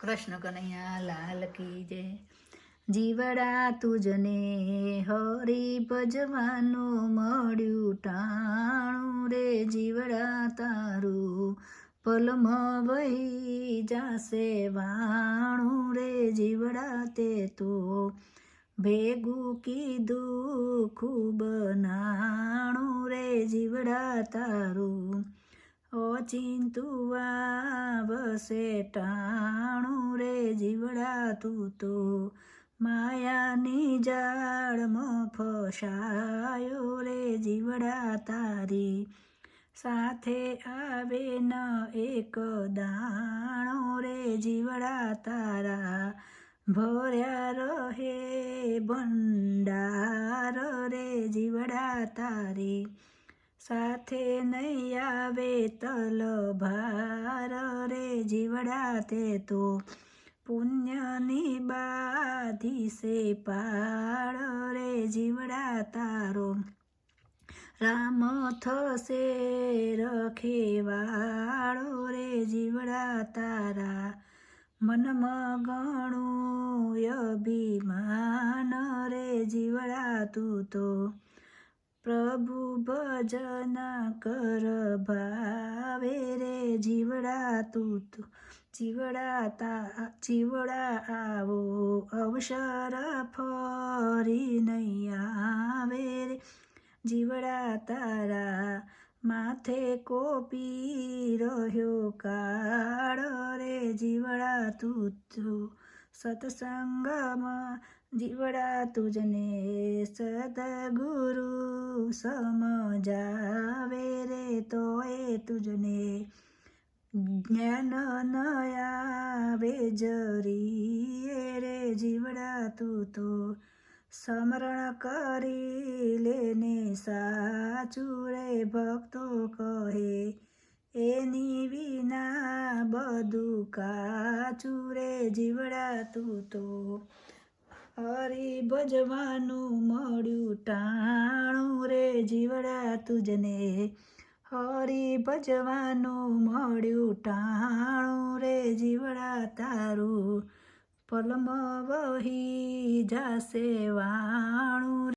કૃષ્ણ કનૈયા, લાલ કી જય. જીવડા તુજને હરી ભજવાનું મળ્યું ટાણું રે જીવડા તારું. પલમાં વહી જાશે વાણું રે જીવડા તે તો. ભેગું કીધું ખૂબ નાણું રે જીવડા તારું. ઓચિંતું આવશે ટાણું રે જીવડા તું. તો માયાની જાળમાં ફસાયો રે જીવડા તારી. સાથે આવે ન એક દાણો રે જીવડા તારા. ભર્યા રહે ભંડાર રે જીવડા તારી. સાથે નહીં આવે તલ ભાર રે જીવડા તે તો. પુણ્યની બાધી સે પાડ રે જીવડા તારો. રામ થશે રખેવાળો રે જીવડા તારા. મનમાં ગણું અભિમાન રે જીવડા તું તો. પ્રભુ ભજન કર, ભાવે રે જીવડા તું તો જીવડા તા, જીવડા આવો, અવસર ફરી નહીં આવે રે. જીવડા તારા માથે કોપી રહ્યો કાળ રે, જીવડા તો સત્સંગમાં જીવડા તુજને સદગુરુ સમજાવે રે તો એ તુજને. જ્ઞાન નયાવે જરીએ રે જીવડા તું તો. સ્મરણ કરી લેને સાચું રે ભક્તો કહે. એની વિના બધું કાચું રે જીવડા તું તો. હરી ભજવાનું મળ્યું રે જીવડા તુજને હરી ભજવાનું મળ્યું ટાણું રે જીવડા તારું. પલમ વહી જાશે વાણું